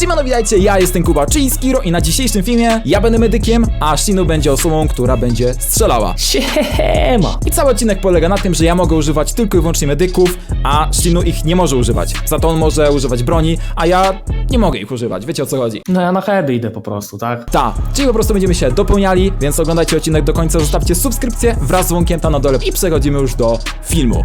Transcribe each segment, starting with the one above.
Siemano, witajcie, ja jestem Kuba, czyli Skiro i na dzisiejszym filmie ja będę medykiem, a Shinu będzie osobą, która będzie strzelała. Siema! I cały odcinek polega na tym, że ja mogę używać tylko i wyłącznie medyków, a Shinu ich nie może używać. Za to on może używać broni, a ja nie mogę ich używać, wiecie o co chodzi. No ja na heady idę po prostu, tak? Ta, czyli po prostu będziemy się dopełniali, więc oglądajcie odcinek do końca, zostawcie subskrypcję wraz z dzwonkiem tam na dole i przechodzimy już do filmu.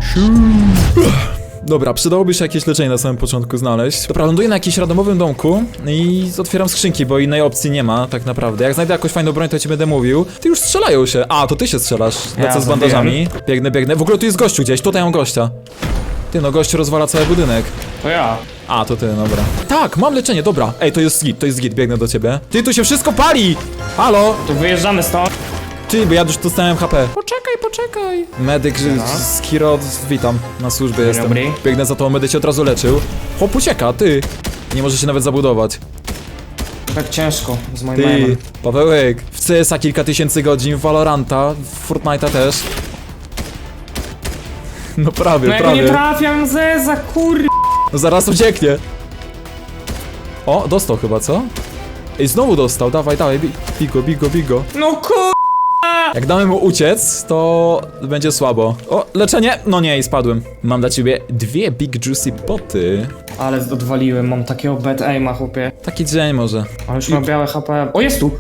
Dobra, przydałoby się jakieś leczenie na samym początku znaleźć. Dobra, ląduję na jakimś randomowym domku i otwieram skrzynki, bo innej opcji nie ma tak naprawdę. Jak znajdę jakąś fajną broń, to ci będę mówił. Ty już strzelają się. A, to ty się strzelasz. Lecę Ja z bandażami. Biegnę, biegnę. W ogóle tu jest gościu gdzieś, tutaj mam gościa. Ty, no gość rozwala cały budynek. To ja. A, to ty, dobra. Tak, mam leczenie, dobra. Ej, to jest git, to jest git, biegnę do ciebie. Ty, tu się wszystko pali! Halo! To wyjeżdżamy stąd. Ty, bo ja już dostałem HP. Poczekaj, poczekaj. Medyk z Kiro, witam. Na służbie jestem. dobry. Biegnę za to, medyk się od razu leczył. Chłop ucieka, ty. Nie może się nawet zabudować. Tak ciężko z moim Ty. Pawełek, w CS-a kilka tysięcy godzin, w Valoranta, w Fortnite'a też. No prawie, No jak nie prawie. trafiam ze za kur... No zaraz ucieknie. O, dostał chyba, co? Ej, znowu dostał, dawaj, dawaj, bi- bigo, bigo, bigo. No kur... Jak damy mu uciec, to będzie słabo. O, leczenie? No nie, i spadłem. Mam dla ciebie dwie Big Juicy Poty. Ale odwaliłem, mam takiego bad aima, chłopie. Taki dzień może. Ale już mam białe HP. O, jest tu!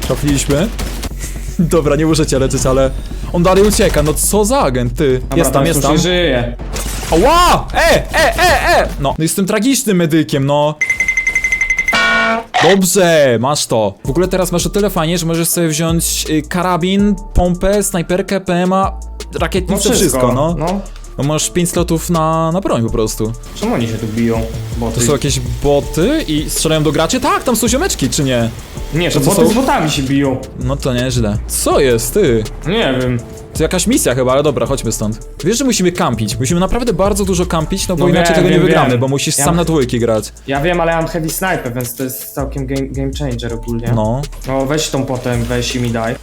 Trafiliśmy? Dobra, nie muszę cię leczyć, ale... On dalej ucieka, no co za agent, ty. Dobra, jest tam, jest tam. żyje. Ała! E, e, e, e! No, no jestem tragicznym medykiem, no. Dobrze, masz to. W ogóle teraz masz o tyle fajnie, że możesz sobie wziąć y, karabin, pompę, snajperkę, PMA, rakietnicę, No wszystko, no. No. No masz 5 slotów na, na broń po prostu. Czemu oni się tu biją? Bo To są jakieś boty i strzelają do graczy? Tak, tam są ziomeczki, czy nie? Nie, to to boty są- z botami się biją. No to nieźle. Co jest, ty? Nie wiem. To jakaś misja chyba, ale dobra, chodźmy stąd. Wiesz, że musimy kampić. Musimy naprawdę bardzo dużo kampić, no bo No inaczej wiem, tego nie wiem, wygramy, wiem. bo musisz Ja sam na dwójki grać. Ja wiem, ale ja mam heavy sniper, więc to jest całkiem game, game changer ogólnie. No. No weź tą potem, weź i mi daj.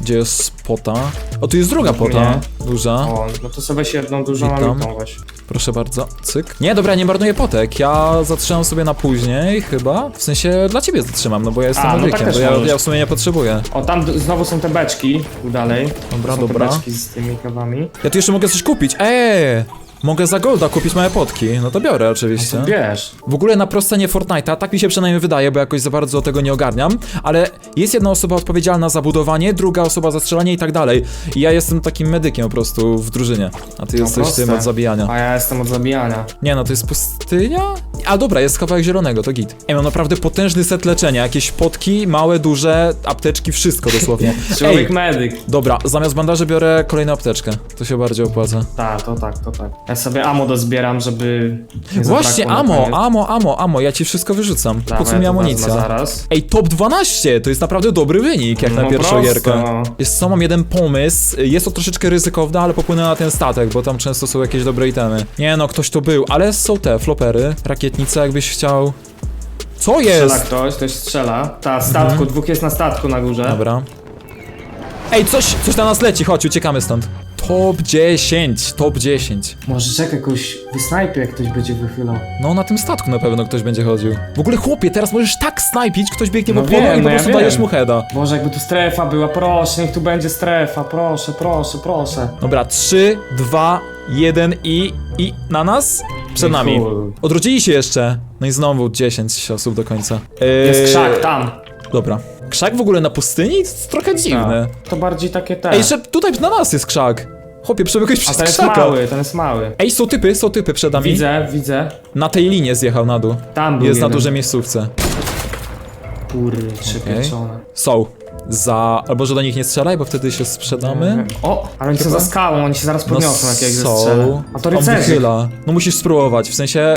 Gdzie jest pota? O, tu jest druga pota. Duża. O, no to sobie weź jedną dużą, a Witam. mi tą weź. Proszę bardzo. Cyk. Nie, dobra, nie marnuję potek. Ja zatrzymam sobie na później chyba. W sensie dla ciebie zatrzymam, no bo ja jestem A, no tak też bo ja, możesz. ja w sumie nie potrzebuję. O, tam d- znowu są te beczki, tu dalej. Dobra, są dobra. te beczki z tymi kawami. Ja tu jeszcze mogę coś kupić. Eee! Mogę za golda kupić małe potki. No to biorę oczywiście. Bierz. W ogóle na prostenie Fortnite'a, tak mi się przynajmniej wydaje, bo jakoś za bardzo tego nie ogarniam, ale jest jedna osoba odpowiedzialna za budowanie, druga osoba za strzelanie i tak dalej. I ja jestem takim medykiem po prostu w drużynie, a ty jesteś proste. tym od zabijania. A ja jestem od zabijania. Nie no, to jest pustynia? A dobra, jest kawałek zielonego, to git. Ej, mam naprawdę potężny set leczenia, jakieś potki, małe, duże, apteczki, wszystko dosłownie. Człowiek Ej, medyk. dobra, zamiast bandaży biorę kolejną apteczkę, to się bardziej opłaca. Tak, to tak, to tak. Ja sobie ammo dozbieram, żeby nie Właśnie, zabrakło na amo, koniec. amo, amo, amo, ja ci wszystko wyrzucam. Po co mi to amunicja? zaraz. Ej, top 12! To jest naprawdę dobry wynik, jak na No pierwszą gierkę. no. Jest co, mam jeden pomysł. Jest to troszeczkę ryzykowne, ale popłynę na ten statek, bo tam często są jakieś dobre itemy. Nie no, ktoś tu był, ale są te flopery, rakietnice, jakbyś chciał. Co Strzela jest? ktoś, ktoś strzela. Ta, statku, dwóch jest na statku na górze. Dobra. Ej, coś, coś na nas leci, chodź, uciekamy stąd. Top 10, top 10. Może czekaj, jakoś wysnajpie, jak ktoś będzie wychylał. No, na tym statku na pewno ktoś będzie chodził. W ogóle, chłopie, teraz możesz tak snajpić, ktoś biegnie No po polu wiem, i po no ja prostu wiem. dajesz mu heada. Boże, jakby tu strefa była, proszę, niech tu będzie strefa, proszę, proszę, proszę. Dobra, 3, 2, 1 i. i na nas? Przed i nami. chuj. Odrodzili się jeszcze. No i znowu 10 osób do końca. Eee, Jest krzak tam. Dobra. Krzak w ogóle na pustyni? To jest trochę dziwne. Tak. To bardziej takie te. Ej, jeszcze tutaj na nas jest krzak. Chłopie, przebiegłeś A przez ten jest krzaka. mały, ten jest mały. Ej, są typy, są typy przed nami. Widzę, widzę. Na tej linie zjechał na dół. Tam był Jest na jeden. dużej miejscówce. Kurry, przypieczone. Są. Za... Albo że do nich nie strzelaj, bo wtedy się sprzedamy. O, ale oni są za skałą, oni się zaraz No podniosą, jak jak są. zestrzelę. A to On rycerzyk. wychyla. No musisz spróbować, w sensie...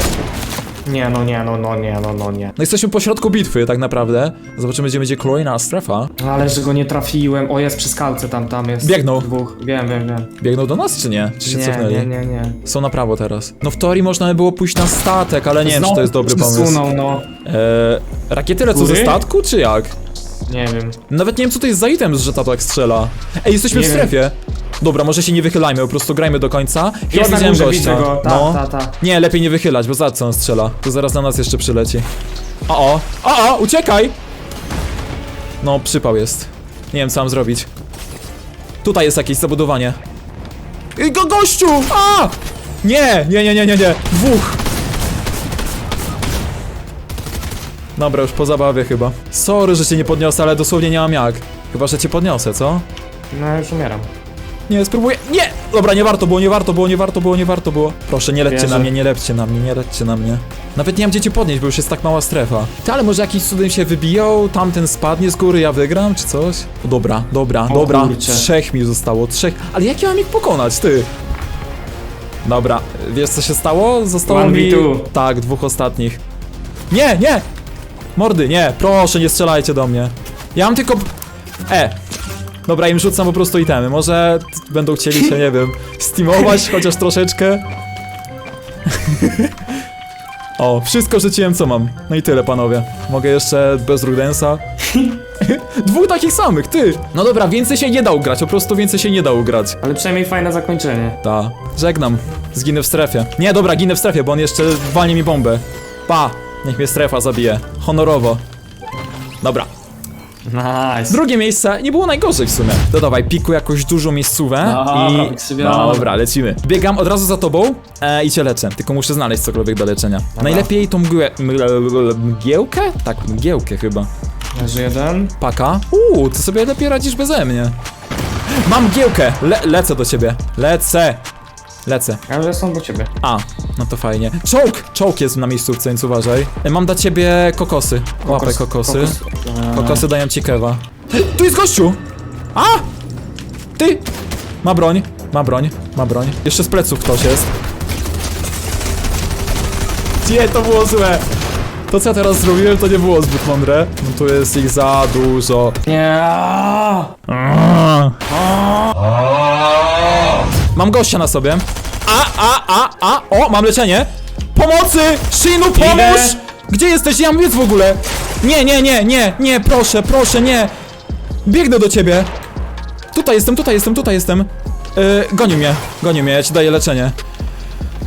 Nie, no nie, no, no nie, no, no nie. No jesteśmy po środku bitwy tak naprawdę. Zobaczymy, gdzie będzie kolejna strefa. No, Ale że go nie trafiłem. O, jest przy skałce, tam, tam jest. Biegną. Dwóch, wiem, wiem, wiem. Biegną do nas, czy nie? Czy się Nie, cofnęli? nie, nie, nie. Są na prawo teraz. No w teorii można by było pójść na statek, ale nie wiem, czy to jest dobry pomysł. przesunął, no. Eee, rakiety lecą ze Góry? statku, czy jak? Nie wiem. Nawet nie wiem, co to jest za item, że ta tak strzela. Ej, jesteśmy Nie w wiem. strefie. Dobra, może się nie wychylajmy, po prostu grajmy do końca. Chyba Jest na widziałem górze, gościa. widzę go. Ta, no. ta, ta. Nie, lepiej nie wychylać, bo za co on strzela? To zaraz na nas jeszcze przyleci. O, o, o, o, uciekaj! No, przypał jest. Nie wiem, co mam zrobić. Tutaj jest jakieś zabudowanie. I go, gościu! A! Nie, nie, nie, nie, nie, nie. Dwóch. Dobra, już po zabawie chyba. Sorry, że cię nie podniosę, ale dosłownie nie mam jak. Chyba, że cię podniosę, co? No już umieram. Nie, spróbuję. Nie! Dobra, nie warto było, nie warto było, nie warto było, nie warto było. Proszę, nie lećcie Wierzę. na mnie, nie lećcie na mnie, nie lećcie na mnie. Nawet nie mam gdzie cię podnieść, bo już jest tak mała strefa. Ty, ale może jakiś cudem się wybiją, tamten spadnie z góry, ja wygram, czy coś? O, dobra, dobra, O dobra. kurczę. Trzech mi zostało, trzech. Ale jak ja mam ich pokonać, ty? Dobra, wiesz co się stało? Zostało mi... Tak, dwóch ostatnich. Nie, nie! Mordy, nie, proszę, nie strzelajcie do mnie. Ja mam tylko... E, Dobra, im rzucam po prostu itemy. Może będą chcieli się, nie wiem, steamować chociaż troszeczkę. o, wszystko rzuciłem co mam. No i tyle, panowie. Mogę jeszcze bez Rudensa. Dwóch takich samych, ty! No dobra, więcej się nie da ugrać, po prostu więcej się nie da ugrać. Ale przynajmniej fajne zakończenie. Ta, żegnam. Zginę w strefie. Nie, dobra, ginę w strefie, bo on jeszcze walnie mi bombę. Pa! Niech mnie strefa zabije. Honorowo. Dobra, Nice. Drugie miejsce nie było najgorzej w sumie. To dawaj, piku jakąś dużą miejscówę Dobra, i... wykrzywiamy. Dobra, lecimy. Biegam od razu za tobą e, i cię leczę, tylko muszę znaleźć cokolwiek do leczenia. Najlepiej tą mgłę... mgle- mgiełkę? Tak, mgiełkę chyba. Leży jeden. Paka? Uuu, ty sobie lepiej radzisz beze mnie. Mam mgiełkę! Le lecę do ciebie. Lecę! Lecę. Ja już jestem do ciebie. A, no to fajnie. Czołg! Czołg jest na miejscówce, więc uważaj. E, Mam dla ciebie kokosy. Łapę kokosy. Kokos. Kokosy dają ci kewa. Tu jest gościu! A! Ty! Ma broń, ma broń, ma broń. Jeszcze z pleców ktoś jest. Nie, to było złe. To co ja teraz zrobiłem, to nie było zbyt mądre. No tu jest ich za dużo. Nie. Mam gościa na sobie. A, a, a, a! O, mam leczenie! Pomocy! Shinu, pomóż! Idę. Gdzie jesteś? Ja mam w ogóle! Nie, nie, nie, nie, nie, proszę, proszę, nie! Biegnę do ciebie! Tutaj jestem, tutaj jestem, tutaj jestem. Yy, goni mnie, goni mnie, ja ci daję leczenie.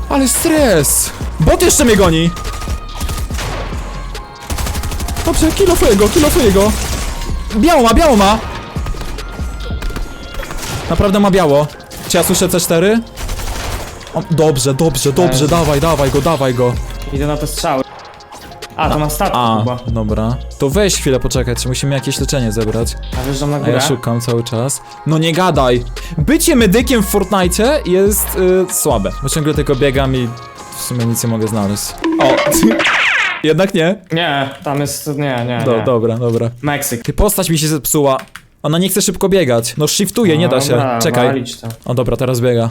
Ale stres! Bot jeszcze mnie goni! Dobrze, kilofuję go, kilofuję go. Biało ma, biało ma! Naprawdę ma biało. Czy ja słyszę C4? O, dobrze, dobrze, dobrze, dawaj, dawaj go, dawaj go. Idę na te strzały. A, to na statku A, chyba. dobra. To weź chwilę poczekać, musimy jakieś leczenie zebrać. A wjeżdżam na A górę. ja szukam cały czas. No nie gadaj! Bycie medykiem w Fortnite jest y, słabe, bo ciągle tylko biegam i w sumie nic nie mogę znaleźć. O! Jednak nie? Nie, tam jest... Nie, nie, Do, nie. dobra, dobra. Meksyk. Ty postać mi się zepsuła. Ona nie chce szybko biegać. No shiftuje, nie da się. Dobra, Czekaj. walić to. O dobra, teraz biega.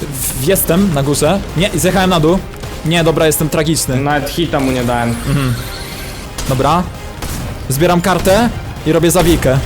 W- Jestem na górze. Nie, zjechałem na dół. Nie, dobra, jestem tragiczny. Nawet hita mu nie dałem. Dobra. Zbieram kartę i robię zawijkę.